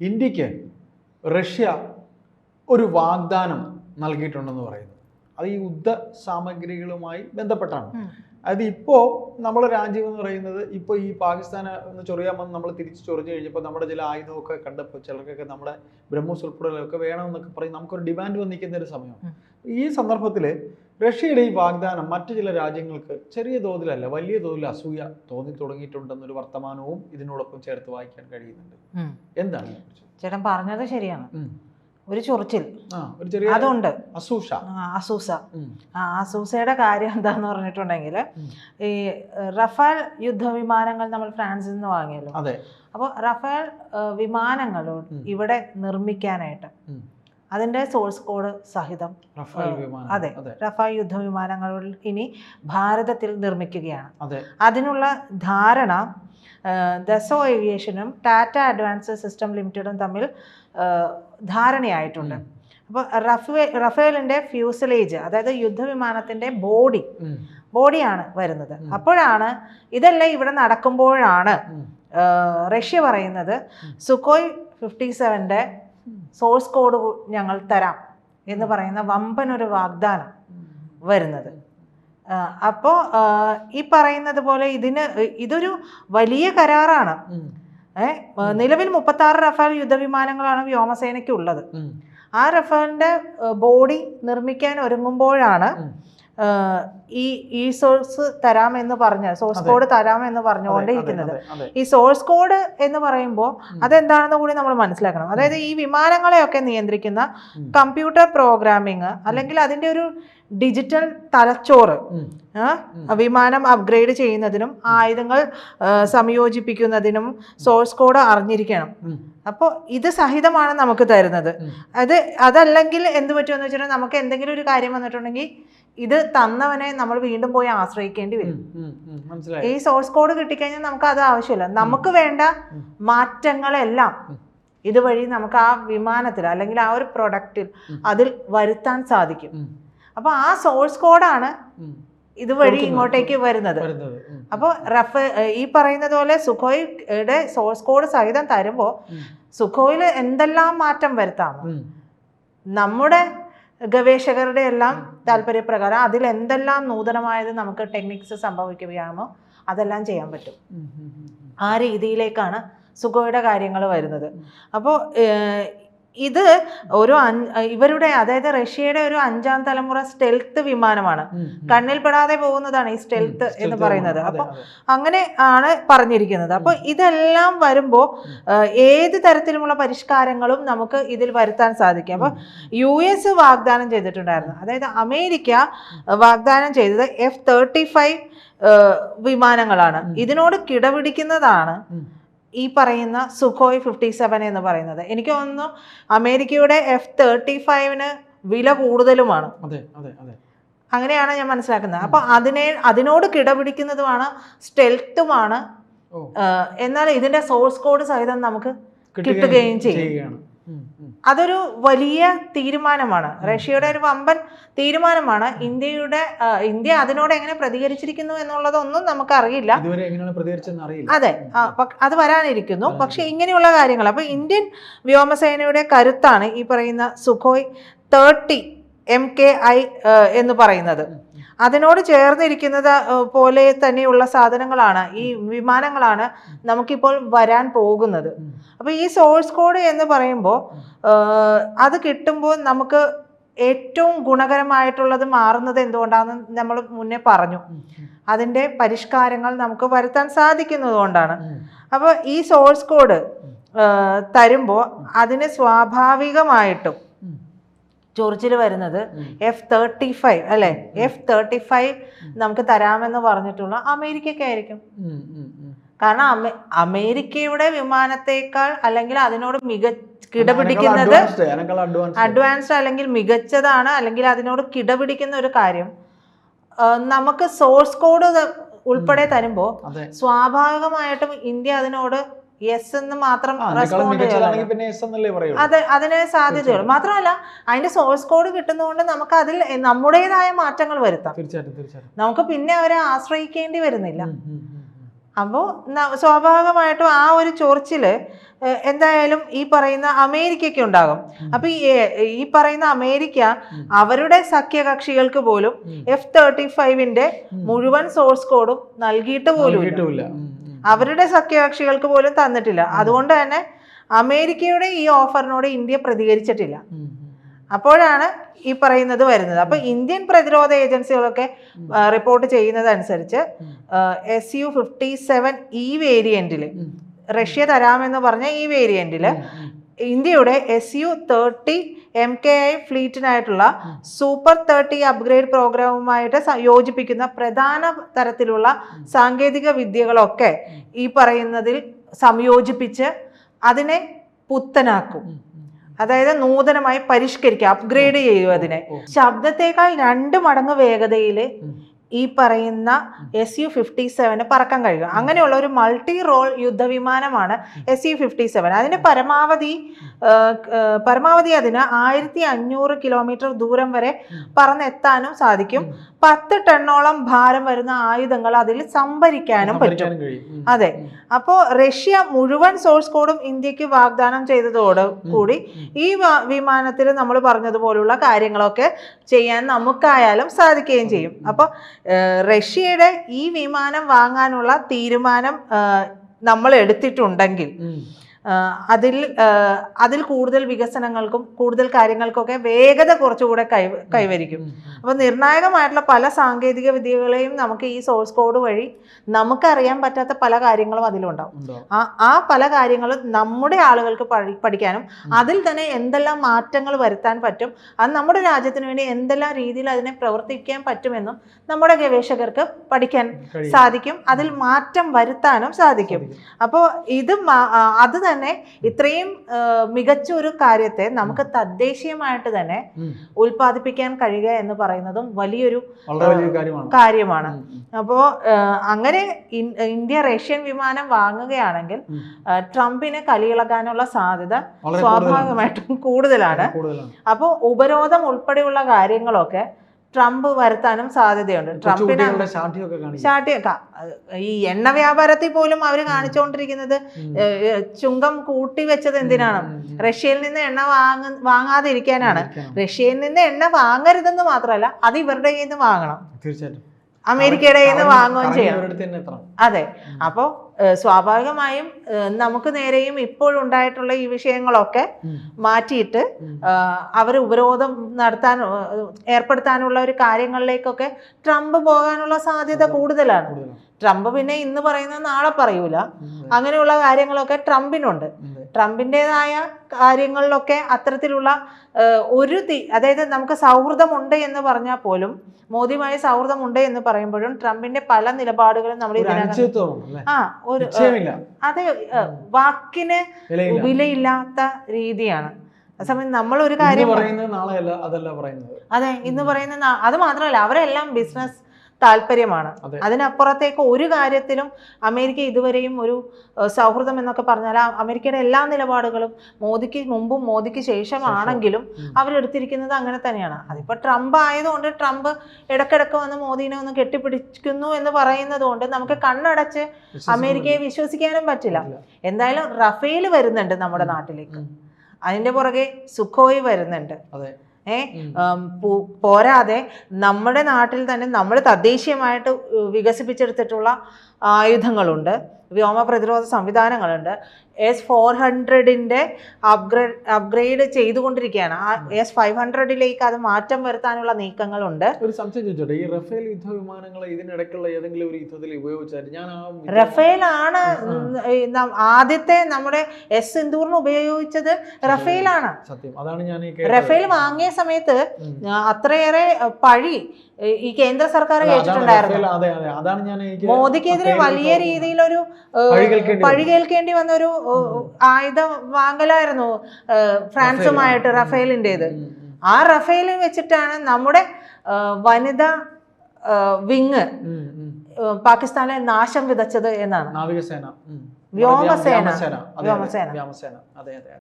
ഇന്ത്യയ്ക്ക് റഷ്യ ഒരു വാഗ്ദാനം നൽകിയിട്ടുണ്ടെന്ന് പറയുന്നു അത് ഈ യുദ്ധ സാമഗ്രികളുമായി ബന്ധപ്പെട്ടാണ്. അത് ഇപ്പോൾ നമ്മുടെ രാജ്യം എന്ന് പറയുന്നത് ഇപ്പോൾ ഈ പാകിസ്ഥാനെ ഒന്ന് ചൊറിയാമെന്ന് നമ്മൾ തിരിച്ച് ചൊറിഞ്ഞു കഴിഞ്ഞപ്പോൾ നമ്മുടെ ചില ആയുധമൊക്കെ കണ്ടപ്പോൾ ചിലർക്കൊക്കെ നമ്മുടെ ബ്രഹ്മോസ് ഉൾപ്പെടെയൊക്കെ വേണമെന്നൊക്കെ പറയും നമുക്കൊരു ഡിമാൻഡ് വന്നിരിക്കുന്ന ഒരു സമയം ഉം. ഈ സന്ദർഭത്തിൽ റഷ്യയുടെ ഈ വാഗ്ദാനം മറ്റു ചില രാജ്യങ്ങൾക്ക് ചെറിയ തോതിലല്ല വലിയ തോതിൽ അസൂയ തോന്നി തുടങ്ങിയിട്ടുണ്ടെന്നൊരു വർത്തമാനവും ഇതിനോടൊപ്പം ചേർത്ത് വായിക്കാൻ കഴിയുന്നുണ്ട്. എന്താണ്? ചേട്ടൻ പറഞ്ഞത് ശരിയാണ്. ഒരു ചൊറിച്ചിൽ. അതുണ്ട്. അസൂഷ. ആ, അസൂസ. ആ അസൂസയുടെ കാര്യം എന്താന്ന് പറഞ്ഞിട്ടുണ്ടെങ്കിൽ ഈ റഫാൽ യുദ്ധവിമാനങ്ങൾ നമ്മൾ ഫ്രാൻസിൽ നിന്ന് വാങ്ങിയല്ലോ. അതെ. അപ്പോൾ റഫാൽ വിമാനങ്ങൾ. ഇവിടെ നിർമ്മിക്കാനായിട്ട് ഉം. അതിന്റെ സോഴ്സ് കോഡ് സഹിതം അതെ. റഫാൽ യുദ്ധവിമാനങ്ങൾ ഇനി ഭാരതത്തിൽ നിർമ്മിക്കുകയാണ് അതെ അതിനുള്ള ധാരണ ദസോ ഏവിയേഷനും ടാറ്റ അഡ്വാൻസ് സിസ്റ്റം ലിമിറ്റഡും തമ്മിൽ ധാരണയായിട്ടുണ്ട്. അപ്പോൾ റഫേ റഫേലിന്റെ ഫ്യൂസലേജ് അതായത് യുദ്ധവിമാനത്തിന്റെ ബോഡി. ബോഡിയാണ് വരുന്നത്. അപ്പോഴാണ് ഇതെല്ലാം ഇവിടെ നടക്കുമ്പോഴാണ് റഷ്യ പറയുന്നത് സുക്കോയ് ഫിഫ്റ്റി സെവന്റെ. സോഴ്സ് കോഡ് ഞങ്ങൾ തരാം എന്ന് പറയുന്ന വമ്പനൊരു വാഗ്ദാനം വരുന്നത്. അപ്പോൾ ഈ പറയുന്നത് പോലെ ഇതിന് ഇതൊരു വലിയ കരാറാണ്. നിലവിൽ മുപ്പത്തി ആറ് റഫാൽ യുദ്ധവിമാനങ്ങളാണ് വ്യോമസേനയ്ക്ക് ഉള്ളത് ആ റഫാലിന്റെ ബോഡി നിർമ്മിക്കാൻ ഒരുങ്ങുമ്പോഴാണ് ഈ ഈ സോഴ്സ് തരാമെന്ന് പറഞ്ഞ സോഴ്സ് കോഡ് തരാമെന്ന് പറഞ്ഞുകൊണ്ടിരിക്കുന്നത്. ഈ സോഴ്സ് കോഡ് എന്ന് പറയുമ്പോൾ. അതെന്താണെന്ന് കൂടി നമ്മൾ മനസ്സിലാക്കണം അതായത് ഈ വിമാനങ്ങളെയൊക്കെ നിയന്ത്രിക്കുന്ന. കമ്പ്യൂട്ടർ പ്രോഗ്രാമിങ് അല്ലെങ്കിൽ അതിന്റെ ഒരു ഡിജിറ്റൽ തലച്ചോറ്. വിമാനം അപ്ഗ്രേഡ് ചെയ്യുന്നതിനും ആയുധങ്ങൾ സംയോജിപ്പിക്കുന്നതിനും സോഴ്സ് കോഡ് അറിഞ്ഞിരിക്കണം. അപ്പോൾ ഇത് സഹിതമാണ് നമുക്ക് തരുന്നത്. അത് അതല്ലെങ്കിൽ എന്ത് പറ്റുമെന്ന് വെച്ചിട്ടുണ്ടെങ്കിൽ നമുക്ക് എന്തെങ്കിലും ഒരു കാര്യം വന്നിട്ടുണ്ടെങ്കിൽ ഇത് തന്നവനെ നമ്മൾ വീണ്ടും പോയി ആശ്രയിക്കേണ്ടി വരും. ഈ സോഴ്സ് കോഡ് കിട്ടിക്കഴിഞ്ഞാൽ നമുക്ക് അത് ആവശ്യമില്ല. നമുക്ക് വേണ്ട മാറ്റങ്ങളെല്ലാം ഇതുവഴി നമുക്ക് ആ വിമാനത്തിൽ അല്ലെങ്കിൽ ആ ഒരു പ്രൊഡക്റ്റിൽ അതിൽ വരുത്താൻ സാധിക്കും. അപ്പൊ അപ്പോൾ ആ സോഴ്സ് കോഡാണ്. ഇതുവഴി. ഇങ്ങോട്ടേക്ക് വരുന്നത്. അപ്പോൾ റഫ് ഈ പറയുന്നത് പോലെ സുഖോയുടെ സോഴ്സ് കോഡ് സഹിതം തരുമ്പോൾ. സുഖോയിൽ എന്തെല്ലാം മാറ്റം വരുത്താമോ നമ്മുടെ ഗവേഷകരുടെ എല്ലാം താല്പര്യപ്രകാരം അതിൽ എന്തെല്ലാം നൂതനമായത് നമുക്ക് ടെക്നിക്സ് സംഭവിക്കുകയാണോ അതെല്ലാം ചെയ്യാൻ പറ്റും. ആ രീതിയിലേക്കാണ് സുഗോയുടെ കാര്യങ്ങൾ വരുന്നത്. അപ്പോൾ ഇത് ഒരു ഇവരുടെ അതായത് റഷ്യയുടെ ഒരു അഞ്ചാം തലമുറ സ്റ്റെൽത്ത് വിമാനമാണ്. കണ്ണിൽപ്പെടാതെ. പോകുന്നതാണ് ഈ സ്റ്റെൽത്ത് എന്ന് പറയുന്നത്. അതെ. അങ്ങനെ ആണ് പറഞ്ഞിരിക്കുന്നത്. അപ്പൊ ഇതെല്ലാം വരുമ്പോൾ ഏത് തരത്തിലുമുള്ള പരിഷ്കാരങ്ങളും നമുക്ക് ഇതിൽ വരുത്താൻ സാധിക്കും. അപ്പൊ യു എസ് വാഗ്ദാനം ചെയ്തിട്ടുണ്ടായിരുന്നു. അതായത് അമേരിക്ക വാഗ്ദാനം ചെയ്തത് എഫ് തേർട്ടി ഫൈവ് വിമാനങ്ങളാണ്. ഇതിനോട് കിടപിടിക്കുന്നതാണ്. ഈ പറയുന്ന സുഖോയ് ഫിഫ്റ്റി സെവൻ എന്ന് പറയുന്നത്. എനിക്ക് തോന്നുന്നു അമേരിക്കയുടെ എഫ് തേർട്ടി ഫൈവിന് വില കൂടുതലുമാണ്. അതെ അതെ അതെ. അങ്ങനെയാണ് ഞാൻ മനസ്സിലാക്കുന്നത്. അപ്പോൾ അതിനെ അതിനോട് കിടപിടിക്കുന്നതുമാണ് സ്റ്റെൽത്തുമാണ് എന്നാൽ ഇതിന്റെ സോഴ്സ് കോഡ് സഹിതം നമുക്ക് കിട്ടുകയും കിട്ടുകയും ചെയ്യും. അതൊരു വലിയ തീരുമാനമാണ്. റഷ്യയുടെ ഒരു വമ്പൻ തീരുമാനമാണ്. ഇന്ത്യയുടെ ഇന്ത്യ അതിനോട് എങ്ങനെ പ്രതികരിച്ചിരിക്കുന്നു എന്നുള്ളതൊന്നും പ്രതികരിച്ചെന്ന് അറിയില്ല. അതെ. അത് വരാനിരിക്കുന്നു. പക്ഷെ ഇങ്ങനെയുള്ള കാര്യങ്ങൾ. അപ്പൊ ഇന്ത്യൻ വ്യോമസേനയുടെ കരുത്താണ് ഈ പറയുന്ന Sukhoi thirty M K I എന്ന് പറയുന്നത്. അതിനോട് ചേർന്നിരിക്കുന്നത് പോലെ തന്നെയുള്ള സാധനങ്ങളാണ്. ഈ വിമാനങ്ങളാണ് നമുക്കിപ്പോൾ വരാൻ പോകുന്നത്. അപ്പോൾ ഈ സോഴ്സ് കോഡ് എന്ന് പറയുമ്പോൾ അത് കിട്ടുമ്പോൾ നമുക്ക് ഏറ്റവും ഗുണകരമായിട്ടുള്ളത് മാറുന്നത് എന്തുകൊണ്ടാണെന്ന് നമ്മൾ മുന്നേ പറഞ്ഞു. അതിന്റെ പരിഷ്കാരങ്ങൾ നമുക്ക് വരുത്താൻ സാധിക്കുന്നത് കൊണ്ടാണ്. അപ്പോൾ ഈ സോഴ്സ് കോഡ് തരുമ്പോൾ അതിന് സ്വാഭാവികമായിട്ടും ചൊറിച്ചിൽ വരുന്നത് എഫ് തേർട്ടി ഫൈവ് അല്ലെ? എഫ് തേർട്ടി ഫൈവ് നമുക്ക് തരാമെന്ന് പറഞ്ഞിട്ടുള്ള അമേരിക്കയ്ക്കായിരിക്കും. കാരണം അമേ അമേരിക്കയുടെ വിമാനത്തേക്കാൾ അല്ലെങ്കിൽ അതിനോട് മിക കിടപിടിക്കുന്നത് അഡ്വാൻസ്ഡ് അല്ലെങ്കിൽ മികച്ചതാണ് അല്ലെങ്കിൽ അതിനോട് കിടപിടിക്കുന്ന ഒരു കാര്യം. നമുക്ക് സോഴ്സ് കോഡ് ഉൾപ്പെടെ തരുമ്പോൾ സ്വാഭാവികമായിട്ടും ഇന്ത്യ അതിനോട് യെസ് എന്ന് മാത്രം റെസ്പോണ്ട് അതെ അതിന് സാധ്യതയുള്ളൂ. മാത്രമല്ല അതിന്റെ സോഴ്സ് കോഡ് കിട്ടുന്നതുകൊണ്ട് നമുക്ക് അതിൽ നമ്മുടേതായ മാറ്റങ്ങൾ വരുത്താം. തീർച്ചയായിട്ടും നമുക്ക് പിന്നെ അവരെ ആശ്രയിക്കേണ്ടി വരുന്നില്ല. അപ്പോൾ സ്വാഭാവികമായിട്ടും ആ ഒരു ചോർച്ചിൽ എന്തായാലും ഈ പറയുന്ന അമേരിക്കയ്ക്ക് ഉണ്ടാകും. അപ്പൊ ഈ പറയുന്ന അമേരിക്ക അവരുടെ സഖ്യകക്ഷികൾക്ക് പോലും. എഫ് തേർട്ടി ഫൈവിന്റെ മുഴുവൻ സോഴ്സ് കോഡും നൽകിയിട്ട് പോലും അവരുടെ സഖ്യകക്ഷികൾക്ക് പോലും തന്നിട്ടില്ല. അതുകൊണ്ട് തന്നെ അമേരിക്കയുടെ ഈ ഓഫറിനോട് ഇന്ത്യ പ്രതികരിച്ചിട്ടില്ല. അപ്പോഴാണ് ഈ പറയുന്നത് വരുന്നത്. അപ്പൊ ഇന്ത്യൻ പ്രതിരോധ ഏജൻസികളൊക്കെ റിപ്പോർട്ട് ചെയ്യുന്നത് അനുസരിച്ച് ഉം. എസ് യു ഫിഫ്റ്റി സെവൻ ഈ വേരിയന്റിൽ റഷ്യ തരാമെന്ന് പറഞ്ഞ ഈ വേരിയന്റിൽ. ഇന്ത്യയുടെ S U thirty M K I ഫ്ലീറ്റിനായിട്ടുള്ള super thirty upgrade പ്രോഗ്രാമുമായിട്ട് യോജിപ്പിക്കുന്ന പ്രധാന തരത്തിലുള്ള സാങ്കേതിക വിദ്യകളൊക്കെ ഈ പറയുന്നതിൽ സംയോജിപ്പിച്ച് അതിനെ പുത്തനാക്കും. അതായത് നൂതനമായി പരിഷ്കരിക്കുക അപ്ഗ്രേഡ് ചെയ്യും അതിനെ. ശബ്ദത്തേക്കാൾ രണ്ട് മടങ്ങ് വേഗതയിൽ. ഈ പറയുന്ന എസ് യു ഫിഫ്റ്റി സെവന് പറക്കാൻ കഴിയും. അങ്ങനെയുള്ള ഒരു മൾട്ടി റോൾ യുദ്ധവിമാനമാണ് എസ് യു ഫിഫ്റ്റി സെവൻ. അതിന് പരമാവധി പരമാവധി അതിന് ആയിരത്തി അഞ്ഞൂറ് കിലോമീറ്റർ ദൂരം വരെ പറന്നെത്താനും സാധിക്കും. പത്ത് ടണ്ണോളം ഭാരം വരുന്ന ആയുധങ്ങൾ അതിൽ സംഭരിക്കാനും പറ്റും. അതെ. അപ്പോ റഷ്യ മുഴുവൻ സോഴ്സ് കോഡും ഇന്ത്യയ്ക്ക് വാഗ്ദാനം ചെയ്തതോട് കൂടി ഈ വിമാനത്തിൽ നമ്മൾ പറഞ്ഞതുപോലുള്ള കാര്യങ്ങളൊക്കെ ചെയ്യാൻ നമുക്കായാലും സാധിക്കുകയും ചെയ്യും. അപ്പോൾ റഷ്യയുടെ ഈ വിമാനം വാങ്ങാനുള്ള തീരുമാനം നമ്മൾ എടുത്തിട്ടുണ്ടെങ്കിൽ അതിൽ അതിൽ കൂടുതൽ വികസനങ്ങൾക്കും കൂടുതൽ കാര്യങ്ങൾക്കൊക്കെ വേഗത കുറച്ചുകൂടെ കൈ കൈവരിക്കും. അപ്പം അപ്പോൾ നിർണായകമായിട്ടുള്ള പല സാങ്കേതിക വിദ്യകളെയും നമുക്ക് ഈ സോഴ്സ് കോഡ് വഴി നമുക്കറിയാൻ പറ്റാത്ത പല കാര്യങ്ങളും അതിലുണ്ടാവും. ആ ആ പല കാര്യങ്ങളും നമ്മുടെ ആളുകൾക്ക് പഠിക്കാനും അതിൽ തന്നെ എന്തെല്ലാം മാറ്റങ്ങൾ വരുത്താൻ പറ്റും അത് നമ്മുടെ രാജ്യത്തിന് വേണ്ടി എന്തെല്ലാം രീതിയിൽ അതിനെ പ്രവർത്തിക്കാൻ പറ്റുമെന്നും നമ്മുടെ ഗവേഷകർക്ക് പഠിക്കാൻ സാധിക്കും. അതിൽ മാറ്റം വരുത്താനും സാധിക്കും. അപ്പോൾ ഇത് അത് തന്നെ ഇത്രയും മികച്ച ഒരു കാര്യത്തെ നമുക്ക് തദ്ദേശീയമായിട്ട് തന്നെ. ഉൽപ്പാദിപ്പിക്കാൻ കഴിയുക എന്ന് പറയുന്നതും വലിയൊരു കാര്യമാണ്. അപ്പോൾ അങ്ങനെ ഇന്ത്യ റഷ്യൻ വിമാനം വാങ്ങുകയാണെങ്കിൽ ട്രംപിന് കലിയിളകാനുള്ള സാധ്യത സ്വാഭാവികമായിട്ടും കൂടുതലാണ്. കൂടുതലാണ്. അപ്പോൾ ഉപരോധം ഉൾപ്പെടെയുള്ള കാര്യങ്ങളൊക്കെ ട്രംപ് വരുത്താനും സാധ്യതയുണ്ട്. ട്രംപിന് ഈ എണ്ണ വ്യാപാരത്തിൽ പോലും അവർ കാണിച്ചുകൊണ്ടിരിക്കുന്നത് ചുങ്കം കൂട്ടി വെച്ചത് എന്തിനാണ്. റഷ്യയിൽ നിന്ന് എണ്ണ വാങ്ങ വാങ്ങാതിരിക്കാനാണ്. റഷ്യയിൽ നിന്ന് എണ്ണ വാങ്ങരുതെന്ന് മാത്രമല്ല അത് ഇവരുടെ കയ്യിൽ നിന്ന് വാങ്ങണം. തീർച്ചയായിട്ടും. അമേരിക്കയുടെ കയ്യിൽ നിന്ന് വാങ്ങുകയും ചെയ്യണം അതെ. അപ്പോൾ സ്വാഭാവികമായും നമുക്ക് നേരെയും ഇപ്പോഴുണ്ടായിട്ടുള്ള ഈ വിഷയങ്ങളൊക്കെ മാറ്റിയിട്ട് അവർ ഉപരോധം നടത്താൻ ഏർപ്പെടുത്താനുള്ള ഒരു കാര്യങ്ങളിലേക്കൊക്കെ ട്രംപ് പോകാനുള്ള സാധ്യത കൂടുതലാണ്. ട്രംപ് പിന്നെ ഇന്ന് പറയുന്നത് നാളെ പറയൂല. അങ്ങനെയുള്ള കാര്യങ്ങളൊക്കെ ട്രംപിനുണ്ട്. ട്രംപിന്റെതായ കാര്യങ്ങളിലൊക്കെ അത്തരത്തിലുള്ള ഒരു തീ അതായത് നമുക്ക് സൗഹൃദമുണ്ട് എന്ന് പറഞ്ഞാൽ പോലും മോദിയുമായി സൗഹൃദമുണ്ട് എന്ന് പറയുമ്പോഴും ട്രംപിന്റെ പല നിലപാടുകളും നമ്മൾ ഇതിനകം ആ ഒരു അതെ വാക്കിന് വിലയില്ലാത്ത രീതിയാണ്. അതേസമയം നമ്മൾ ഒരു കാര്യം അതെ ഇന്ന് പറയുന്ന അത് മാത്രമല്ല അവരെല്ലാം ബിസിനസ് താല്പര്യമാണ്. അതെ. അതിനപ്പുറത്തേക്ക് ഒരു കാര്യത്തിലും അമേരിക്ക ഇതുവരെയും ഒരു സൗഹൃദം എന്നൊക്കെ പറഞ്ഞാൽ അമേരിക്കയുടെ എല്ലാ നിലപാടുകളും മോദിക്ക് മുമ്പും മോദിക്ക് ശേഷമാണെങ്കിലും. അവരെടുത്തിരിക്കുന്നത് അങ്ങനെ തന്നെയാണ്. അതിപ്പോൾ ട്രംപ് ആയതുകൊണ്ട് ട്രംപ് ഇടക്കിടക്ക് വന്ന് മോദിനെ ഒന്ന് കെട്ടിപ്പിടിക്കുന്നു എന്ന് പറയുന്നത് കൊണ്ട് നമുക്ക് കണ്ണടച്ച് അമേരിക്കയെ വിശ്വസിക്കാനും പറ്റില്ല. എന്തായാലും റഫേൽ വരുന്നുണ്ട് നമ്മുടെ നാട്ടിലേക്ക്. അതിന്റെ അതിന്റെ പുറകെ സുഖോയ് വരുന്നുണ്ട്. പോരാതെ നമ്മുടെ നാട്ടിൽ തന്നെ നമ്മൾ തദ്ദേശീയമായിട്ട് വികസിപ്പിച്ചെടുത്തിട്ടുള്ള ആയുധങ്ങളുണ്ട്. വ്യോമ പ്രതിരോധ സംവിധാനങ്ങളുണ്ട്. എസ് ഫോർ ഹൺഡ്രഡിന്റെ അപ്ഗ്രേഡ് അപ്ഗ്രേഡ് ചെയ്തുകൊണ്ടിരിക്കുകയാണ്. ആ എസ് ഫൈവ് ഹൺഡ്രഡിലേക്ക് അത് മാറ്റം വരുത്താനുള്ള നീക്കങ്ങളുണ്ട്. ഒരു സംശയം ചോദിച്ചോട്ടെ. ഈ റഫേൽ യുദ്ധവിമാനങ്ങൾ ഇതിനിടയ്ക്കുള്ള ഏതെങ്കിലും ഒരു യുദ്ധത്തിൽ ഉപയോഗിച്ചായിട്ട് ഞാൻ റഫേൽ ആണ്. ആദ്യത്തെ നമ്മുടെ എസ് സിന്ദൂറിന് ഉപയോഗിച്ചത് റഫേലാണ്. സത്യം. അതാണ് ഞാൻ റഫേൽ വാങ്ങിയ സമയത്ത്. അത്രയേറെ പഴി ഈ- കേന്ദ്ര സർക്കാർ കേട്ടിട്ടുണ്ടായിരുന്നു. മോദിക്കെതിരെ വലിയ രീതിയിലൊരു പഴി കേൾക്കേണ്ടി വന്ന. ഒരു ആയുധ വാങ്ങലായിരുന്നു ഫ്രാൻസുമായിട്ട്. റഫേലിന്റെത്. ആ റഫേൽ വെച്ചിട്ടാണ് നമ്മുടെ വനിത വിങ് പാകിസ്ഥാനെ നാശം വിതച്ചത് എന്നാണ്. നാവികസേന. വ്യോമസേന. വ്യോമസേന. വ്യോമസേന. അതെ അതെ.